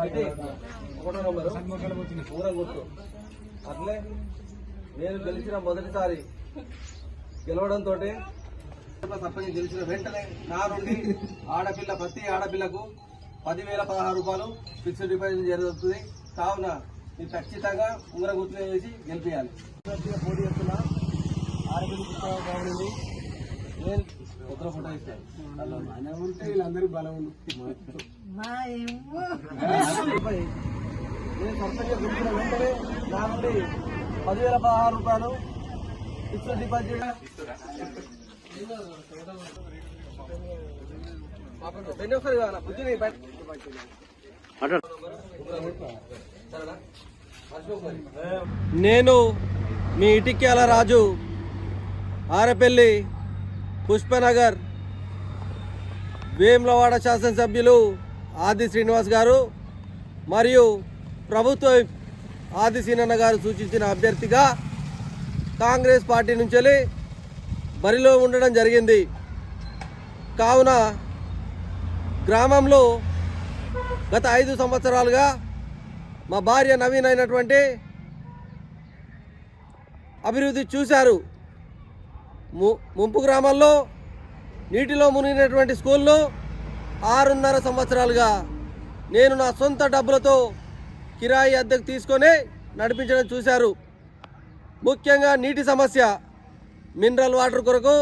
ఒకటో నంబరు. ఊరం గుర్తు అట్లే నేను గెలిచిన మొదటిసారి గెలవడంతో సర్పంచ్ గెలిచిన వెంటనే నా నుండి ఆడపిల్ల ప్రతి ఆడపిల్లకు పదివేల పదహారు రూపాయలు ఫిక్స్డ్ డిపాజిట్ జరుగుతుంది. కావున మీరు ఖచ్చితంగా ఉంగర గుర్తులు వేసి గెలిపించాలి పోటీ చేస్తున్నా ఆడపిల్ల నేను ఉత్తర ఫోటో ఇస్తాను ఉంటే వీళ్ళందరూ బలం నా నుండి పదివేల పదహారు రూపాయలు ఫిక్స్డ్ డిపాజిట్. ఒకసారి కావాలా బుద్ధిని. నేను మీ ఇటిక్యాల రాజు ఆరపల్లి పుష్పనగర్ వేములవాడ శాసనసభ్యులు ఆది శ్రీనివాస్ గారు మరియు ప్రభుత్వ ఆది సీనన్న గారు సూచించిన అభ్యర్థిగా కాంగ్రెస్ పార్టీ నుంచి వెళ్ళి బరిలో ఉండడం జరిగింది. కావున గ్రామంలో గత ఐదు సంవత్సరాలుగా మా భార్య నవీన్ అయినటువంటి అభివృద్ధి చూశారు. ముంపు గ్రామాల్లో నీటిలో మునిగినటువంటి స్కూల్లో ఆరున్నర సంవత్సరాలుగా నేను నా సొంత డబ్బులతో కిరాయి అద్దెకు తీసుకొని నడిపించడం చూశారు. ముఖ్యంగా నీటి సమస్య మినరల్ వాటర్ కొరకు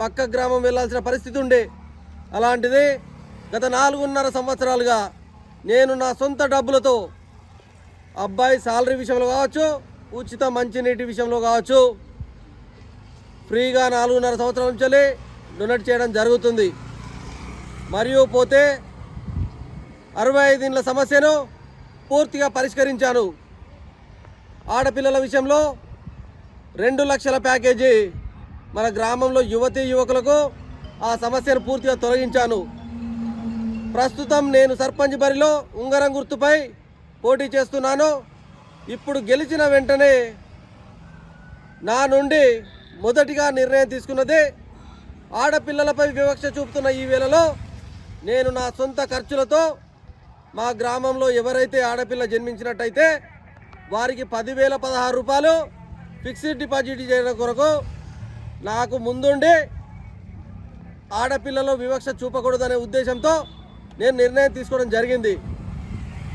పక్క గ్రామం వెళ్ళాల్సిన పరిస్థితి ఉండే. అలాంటిది గత నాలుగున్నర సంవత్సరాలుగా నేను నా సొంత డబ్బులతో అబ్బాయి సాలరీ విషయంలో కావచ్చు ఉచిత మంచినీటి విషయంలో కావచ్చు ఫ్రీగా నాలుగున్నర సంవత్సరాల నుంచి డొనేట్ చేయడం జరుగుతుంది. మరియు పోతే అరవై ఐదేళ్ళ సమస్యను పూర్తిగా పరిష్కరించాను ఆడపిల్లల విషయంలో రెండు లక్షల ప్యాకేజీ మన గ్రామంలో యువతీ యువకులకు ఆ సమస్యను పూర్తిగా తొలగించాను. ప్రస్తుతం నేను సర్పంచ్ బరిలో ఉంగరం గుర్తుపై పోటీ చేస్తున్నాను. ఇప్పుడు గెలిచిన వెంటనే నా నుండి మొదటిగా నిర్ణయం తీసుకున్నదే ఆడపిల్లలపై వివక్ష చూపుతున్న ఈ వేళలో నేను నా సొంత ఖర్చులతో మా గ్రామంలో ఎవరైతే ఆడపిల్ల జన్మించినట్టయితే వారికి పదివేల పదహారు రూపాయలు ఫిక్స్డ్ డిపాజిట్ చేయడం కొరకు నాకు ముందుండి ఆడపిల్లలో వివక్ష చూపకూడదనే ఉద్దేశంతో నేను నిర్ణయం తీసుకోవడం జరిగింది.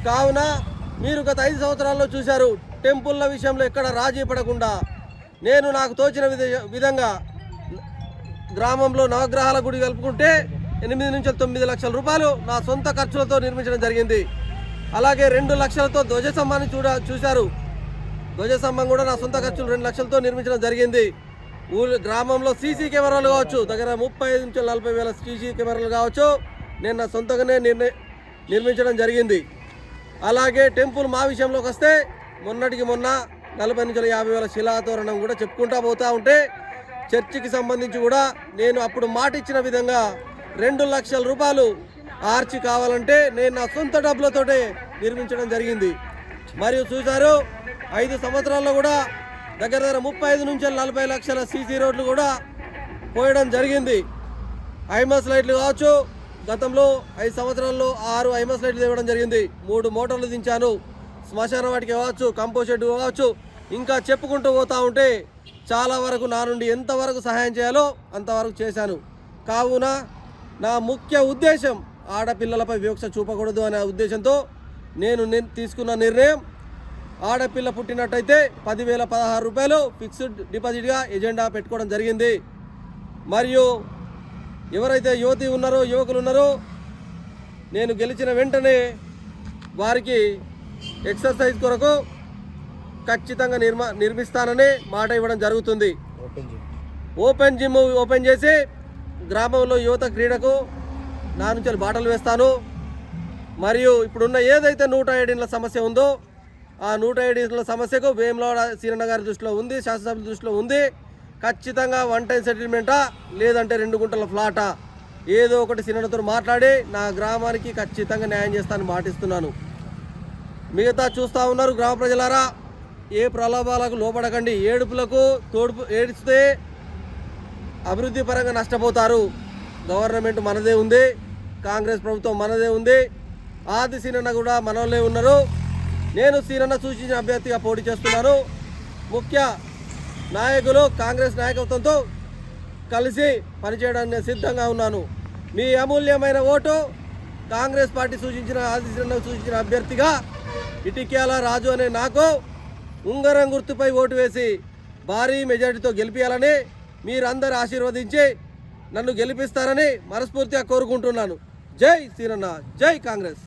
కావున మీరు గత ఐదు సంవత్సరాల్లో చూశారు టెంపుల్ల విషయంలో ఎక్కడ రాజీ పడకుండా నేను నాకు తోచిన విధంగా గ్రామంలో నవగ్రహాల గుడి కలుపుకుంటే ఎనిమిది నుంచి తొమ్మిది లక్షల రూపాయలు నా సొంత ఖర్చులతో నిర్మించడం జరిగింది. అలాగే రెండు లక్షలతో ధ్వజస్తంభాన్ని చూడ చూశారు. ధ్వజస్తంభం కూడా నా సొంత ఖర్చులు రెండు లక్షలతో నిర్మించడం జరిగింది. ఊళ్ళో గ్రామంలో సీసీ కెమెరాలు కావచ్చు దగ్గర ముప్పై ఐదు నుంచి నలభై వేల సీసీ కెమెరాలు కావచ్చు నేను నా సొంతంగానే నిర్ణ నిర్మించడం జరిగింది. అలాగే టెంపుల్ మా విషయంలోకి వస్తే మొన్నటికి మొన్న నలభై నుంచి యాభై వేల శిలాతోరణం కూడా చెప్పుకుంటా పోతా ఉంటే చర్చికి సంబంధించి కూడా నేను అప్పుడు మాట ఇచ్చిన విధంగా రెండు లక్షల రూపాయలు ఆర్చి కావాలంటే నేను నా సొంత డబ్బులతోటే నిర్మించడం జరిగింది. మరియు చూశారు ఐదు సంవత్సరాల్లో కూడా దగ్గర దగ్గర ముప్పై ఐదు నుంచి నలభై లక్షల సీసీ రోడ్లు కూడా పోయడం జరిగింది. ఐమస్ లైట్లు కావచ్చు గతంలో ఐదు సంవత్సరాల్లో ఆరు ఐమస్ లైట్లు ఇవ్వడం జరిగింది. మూడు మోటార్లు దించాను. శ్మశాన వాటికి కావచ్చు కంపోస్ట్ షెడ్ కావచ్చు ఇంకా చెప్పుకుంటూ పోతూ ఉంటే చాలా వరకు నా నుండి ఎంతవరకు సహాయం చేయాలో అంతవరకు చేశాను. కావున నా ముఖ్య ఉద్దేశం ఆడపిల్లలపై వివక్ష చూపకూడదు అనే ఉద్దేశంతో నేను తీసుకున్న నిర్ణయం ఆడపిల్ల పుట్టినట్టయితే పదివేల పదహారు రూపాయలు ఫిక్స్డ్ డిపాజిట్గా ఎజెండా పెట్టుకోవడం జరిగింది. మరియు ఎవరైతే యువతి ఉన్నారో యువకులు ఉన్నారో నేను గెలిచిన వెంటనే వారికి ఎక్సర్సైజ్ కొరకు ఖచ్చితంగా నిర్మా నిర్మిస్తానని మాట ఇవ్వడం జరుగుతుంది. Open gym. ఓపెన్ చేసి గ్రామంలో యువత క్రీడకు నా నుంచి బాటలు వేస్తాను. మరియు ఇప్పుడున్న ఏదైతే నూట ఏడేళ్ళ సమస్య ఉందో ఆ నూట ఏడేళ్ళ సమస్యకు వేములవాడ సీరన్న గారి దృష్టిలో ఉంది శాసనసభ దృష్టిలో ఉంది. ఖచ్చితంగా వన్ టైం సెటిల్మెంటా? లేదంటే రెండు గుంటల ఫ్లాటా? ఏదో ఒకటి సీనన్నతో మాట్లాడి నా గ్రామానికి ఖచ్చితంగా న్యాయం చేస్తానని మాటిస్తున్నాను. మిగతా చూస్తూ ఉన్నారు గ్రామ ప్రజలారా. ఏ ప్రలోభాలకు లోపడకండి ఏడుపులకు తోడుపు ఏడిస్తే అభివృద్ధి పరంగా నష్టపోతారు. గవర్నమెంట్ మనదే ఉంది. కాంగ్రెస్ ప్రభుత్వం మనదే ఉంది. ఆది సీనన్న కూడా మనలే ఉన్నారు. నేను సీనన్న సూచించిన అభ్యర్థిగా పోటీ చేస్తున్నాను. ముఖ్య నాయకులు కాంగ్రెస్ నాయకత్వంతో కలిసి పనిచేయడానికి సిద్ధంగా ఉన్నాను. మీ అమూల్యమైన ఓటు కాంగ్రెస్ పార్టీ సూచించిన ఆది సూచించిన అభ్యర్థిగా ఇటికేల రాజు అనే నాకు ఉంగరం గుర్తుపై ఓటు వేసి భారీ మెజారిటీతో గెలిపించాలని మీరందరూ ఆశీర్వదించి నన్ను గెలిపిస్తారని మనస్ఫూర్తిగా కోరుకుంటున్నాను. జై శ్రీరన్న జై కాంగ్రెస్.